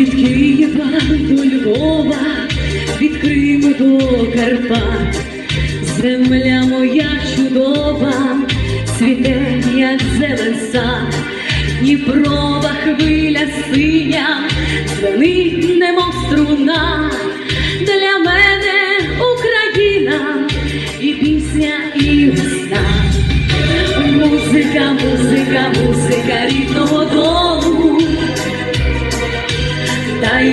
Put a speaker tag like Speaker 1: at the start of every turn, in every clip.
Speaker 1: від Києва до Львова, від Криму до Карпат, земля моя чудова, цвіте, як зелен сад, Дніпрова хвиля синя, звенить немов струна. Для мене Україна і пісня, і весна, музика, музика, музика рідного.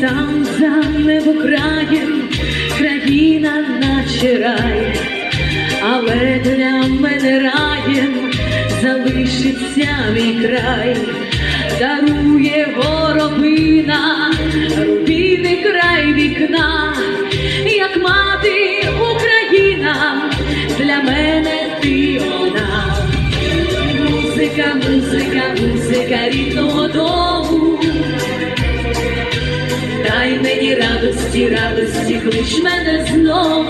Speaker 1: Там за небо краєм країна наче рай, але для мене раєм залишиться мій край, дарує горобина, рубіний край вікна, як мати Україна, для мене ти одна. Музика, музика, музика рідного дому. Радості, радості, клич мене знову.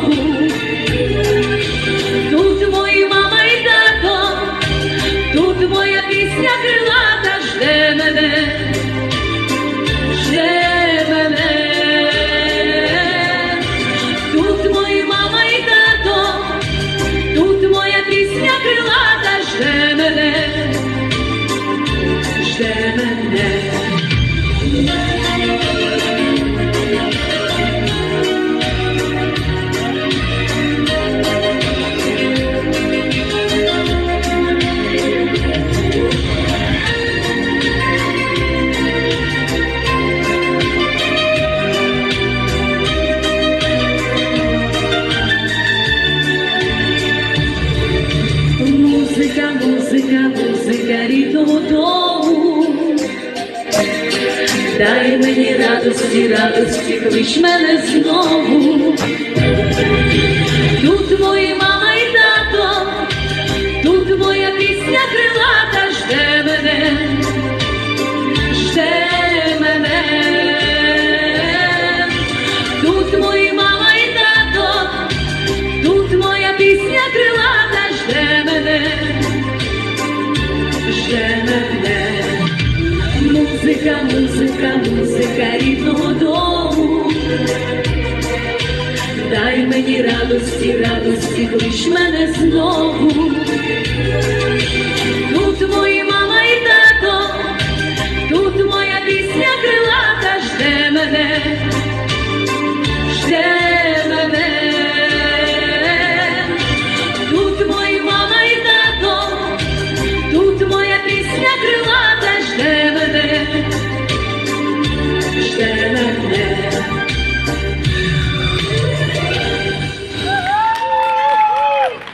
Speaker 1: Музика, музика дому. Дай мені радості, радості, клич мене знову. Музика, музика, музика рідного дому. Дай мені радості, радості, клич мене знову.